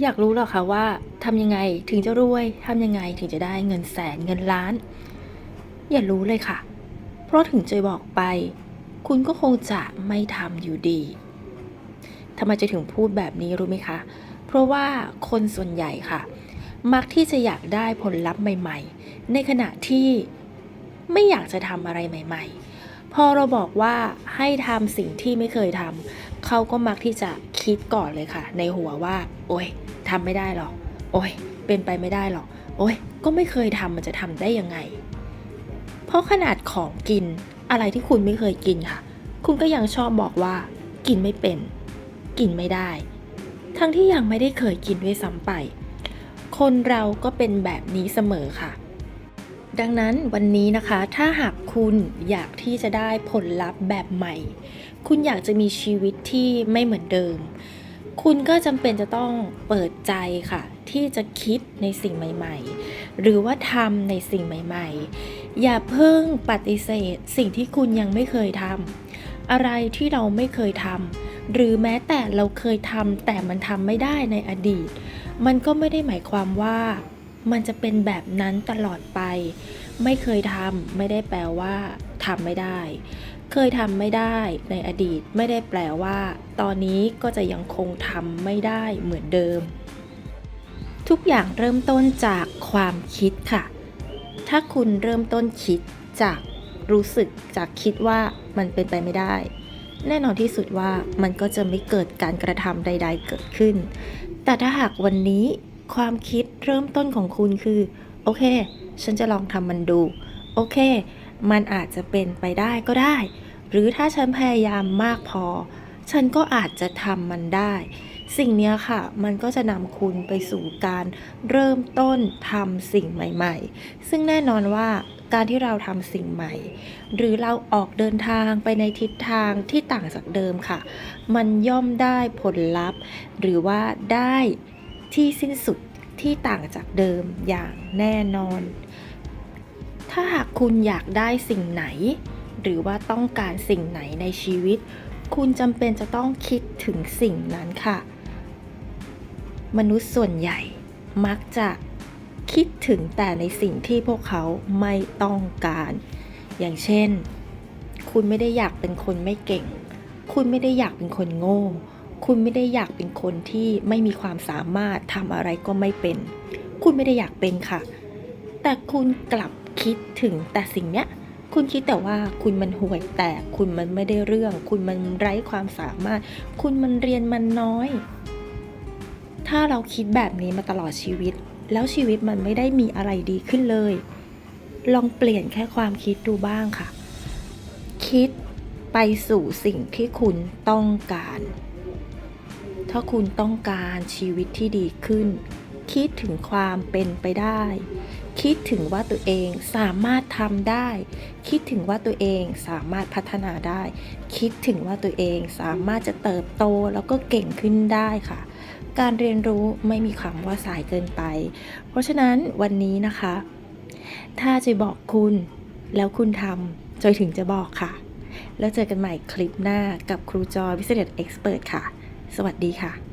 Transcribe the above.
อยากรู้หรอคะว่าทำยังไงถึงจะรวยทำยังไงถึงจะได้เงินแสนเงินล้าน อย่ารู้เลยค่ะ เพราะถึงจะบอกไป คุณก็คงจะไม่ทำอยู่ดีทำไมจะถึงพูดแบบนี้รู้ไหมคะ เพราะว่าคนส่วนใหญ่ค่ะ มักที่จะอยากได้ผลลัพธ์ใหม่ ๆ ในขณะที่ไม่อยากจะทำอะไรใหม่ ๆ พอเราบอกว่าให้ทำสิ่งที่ไม่เคยทำ เขาก็มักที่จะคิดก่อนเลยค่ะ ในหัวว่า โอ๊ยทำไม่ได้หรอก โอ๊ยเป็นไปไม่ได้หรอก โอ๊ยก็ไม่เคยทำมันจะทำได้ยังไง เพราะขนาดของกินอะไรที่คุณไม่เคยกินค่ะ คุณก็ยังชอบบอกว่า กินไม่เป็น กินไม่ได้ ทั้งที่ยังไม่ได้เคยกินด้วยซ้ำไป คนเราก็เป็นแบบนี้เสมอค่ะ ดังนั้นวันนี้นะคะ ถ้าหากคุณอยากที่จะได้ผลลัพธ์แบบใหม่ คุณอยากจะมีชีวิตที่ไม่เหมือนเดิม คุณก็จำเป็นจะต้องเปิดใจค่ะ ที่จะคิดในสิ่งใหม่ๆ หรือว่าทำในสิ่งใหม่ ๆ อย่าเพิ่งปฏิเสธ สิ่งที่คุณยังไม่เคยทำอะไรที่เราไม่เคยทำหรือแม้แต่เราเคยทำแต่มันทำไม่ได้ในอดีต มันก็ไม่ได้หมายความว่ามันจะเป็นแบบนั้นตลอดไป ไม่เคยทำไม่ได้แปลว่า ทำไม่ได้ เคยทำไม่ได้ในอดีตไม่ได้แปลว่า ตอนนี้ก็จะยังคงทำไม่ได้เหมือนเดิม ทุกอย่างเริ่มต้นจากความคิดค่ะ ถ้าคุณเริ่มต้นคิดจากรู้สึกจากคิดว่ามันเป็นไปไม่ได้ แน่นอนที่สุดว่ามันก็จะไม่เกิดการกระทำใด ๆ เกิดขึ้น แต่ถ้าหากวันนี้ความคิดเริ่มต้นของคุณคือ โอเค ฉันจะลองทำมันดู โอเค มันอาจจะเป็นไปได้ก็ได้ หรือถ้าฉันพยายามมากพอ ฉันก็อาจจะทำมันได้ สิ่งนี้ค่ะ มันก็จะนำคุณไปสู่การเริ่มต้นทำสิ่งใหม่ ๆ ซึ่งแน่นอนว่าการที่เราทำสิ่งใหม่ หรือเราออกเดินทางไปในทิศทางที่ต่างจากเดิมค่ะ มันย่อมได้ผลลัพธ์ หรือว่าได้ที่สิ้นสุดที่ต่างจากเดิมอย่างแน่นอน ถ้าหากคุณอยากได้สิ่งไหน หรือว่าต้องการสิ่งไหนในชีวิต คุณจำเป็นจะต้องคิดถึงสิ่งนั้นค่ะ มนุษย์ส่วนใหญ่มักจะคิดถึงแต่ในสิ่งที่พวกเขาไม่ต้องการ อย่างเช่น คุณไม่ได้อยากเป็นคนไม่เก่ง คุณไม่ได้อยากเป็นคนโง่ คุณไม่ได้อยากเป็นคนที่ไม่มีความสามารถทำอะไรก็ไม่เป็น คุณไม่ได้อยากเป็นค่ะ แต่คุณกลับ คิดถึงแต่สิ่งเนี้ย คุณคิดแต่ว่าคุณมันห่วยแตก คุณมันไม่ได้เรื่อง คุณมันไร้ความสามารถ คุณมันเรียนมันน้อย ถ้าเราคิดแบบนี้มาตลอดชีวิต แล้วชีวิตมันไม่ได้มีอะไรดีขึ้นเลย ลองเปลี่ยนแค่ความคิดดูบ้างค่ะ คิดไปสู่สิ่งที่คุณต้องการ ถ้าคุณต้องการชีวิตที่ดีขึ้น คิดถึงความเป็นไปได้ คิดถึงว่าตัวเองสามารถทำได้ คิดถึงว่าตัวเองสามารถพัฒนาได้ คิดถึงว่าตัวเองสามารถจะเติบโตแล้วก็เก่งขึ้นได้ค่ะ การเรียนรู้ไม่มีคำว่าสายเกินไป เพราะฉะนั้นวันนี้นะคะ ถ้าจะบอกคุณแล้วคุณทำจอยถึงจะบอกค่ะ แล้วเจอกันใหม่คลิปหน้ากับครูจอย Business Expert ค่ะ สวัสดีค่ะ